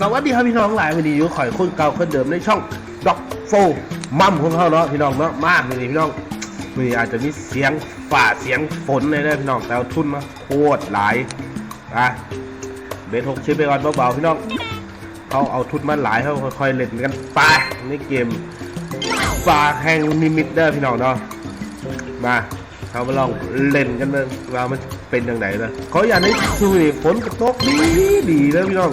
สวัสดีครับพี่น้องหลายวันนี้อยู่ข่อยคนเก่าคนเดิมในช่องด็อกโฟมัมของเขาเนาะพี่น้องเนาะมากเลยพี่น้องวันนี้อาจจะมีเสียงฝ่าเสียงฝนเลยนะพี่น้องแต่เอาทุนมาโคตรหลายนะเบสหกชิ้นไปก่อนเบาๆพี่น้องเขาเอาทุนมาหลายเขาค่อยๆเล่นกันไปในเกมฝาแห่งนิมิตเด้อพี่น้องเนาะมาเขามาลองเล่นกันเลยว่ามันเป็นยังไงนะเขาอยากให้ดูนี่ฝนกระตกดีดีเลยพี่น้อง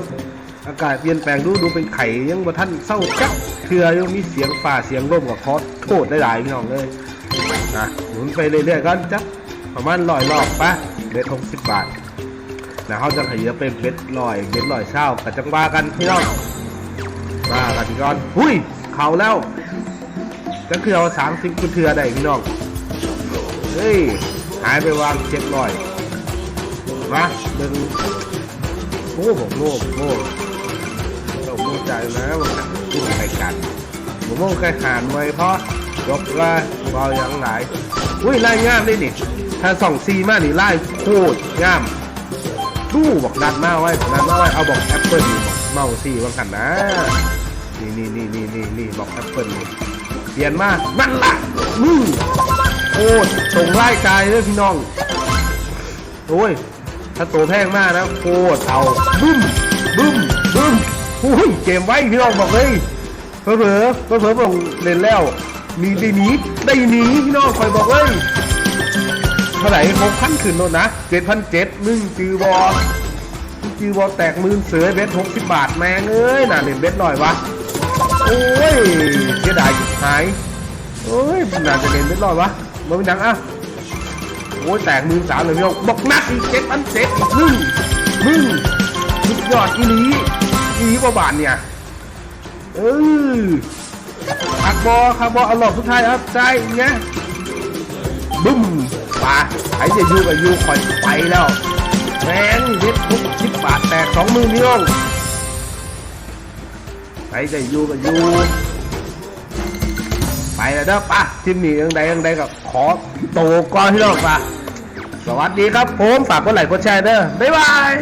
อากาศเปลี่ยนแปลงดูดูเป็นไข่ยังบ่ท่านเศร้าจักเทือยังมีเสียงฝ่าเสียงร่มกับคอสโทษได้หลายพี่น้องเลยนะหมุนไปเรื่อยๆกันจักประมาณร้อยรอบปะเบ็ดหกสิบบาทนะเขาจะขยับเป็นเบ็ดลอยเบ็ดลอยเช้ากับจังว่ากันพี่น้องมากันก่อนหุ้ยเข่าแล้วจะคือเอาสามสิบคุเทือได้พี่น้องเฮ้ยหายไปวางเจ็ดลอยมาเดินโอ้ผมโง่โง่ผมมั่น ใจนะว่าพูดไปกันผมว่าแค่หานไว้เพราะยกว่าบาอย่างหลายอุ้ยไล่ง่ามได้ดิถ้าสองซีมากนี่ไล่โคตรง่ามดูบอกดันมาไว้ดันมาไว้เอาบอกแอปเปิลบอกเมาซีว่ากันนะนี่นี่นี่นี่นี่นี่บอกแอปเปิลเปลี่ยนมานั่นละมึงโคตรส่งไล่กายเลยพี่น้องโอ้ยถ้าตัวแพงมากนะโคตรเอาบึ้มบึ้มบึ้ม อ้ยเกมไว้พี่น้องบอกเลยเผลอเผลอเผลอเผลอบอกเล่นแล้ว มีได้หนีได้หนีพี่น้องคอยบอกเลยเท่าไหร่หกพันขึ้นโน่นนะเจ็ดพันเจ็ดมึงจือบอจือบอแตกมื่นเสือเบ็ดหกสิบบาทแมงเอ้ยน่าเล่นเบ็ดหน่อยวะโอ้ยเสียดายหายโอ้ยน่าจะเล่นเบ็ดหน่อยวะมันเป็นหนังอะโอ้ยแตกมือสามเลยพี่น้องบอกนักอีกเจ็ดพันเจ็ดอีกมึงมึงสุดยอดอีหลี อีหกว่าบาทเนี่ยเออขักบอขักบอเอาหลอกสุดท้ายครับใช่เงี้ยบึ้มป่าใครจะยูกับยูคอยไปแล้วแมงเด็ดทุกสิบบาทแตกสองมือพี่น้องใครจะยูกับยูไปแล้วเด้อป่ะทีมนี้ยังใดยังใดกับขอโตก่อนพี่น้องป่ะสวัสดีครับผมฝากกดไลค์กดแชร์เด้อบ๊ายบาย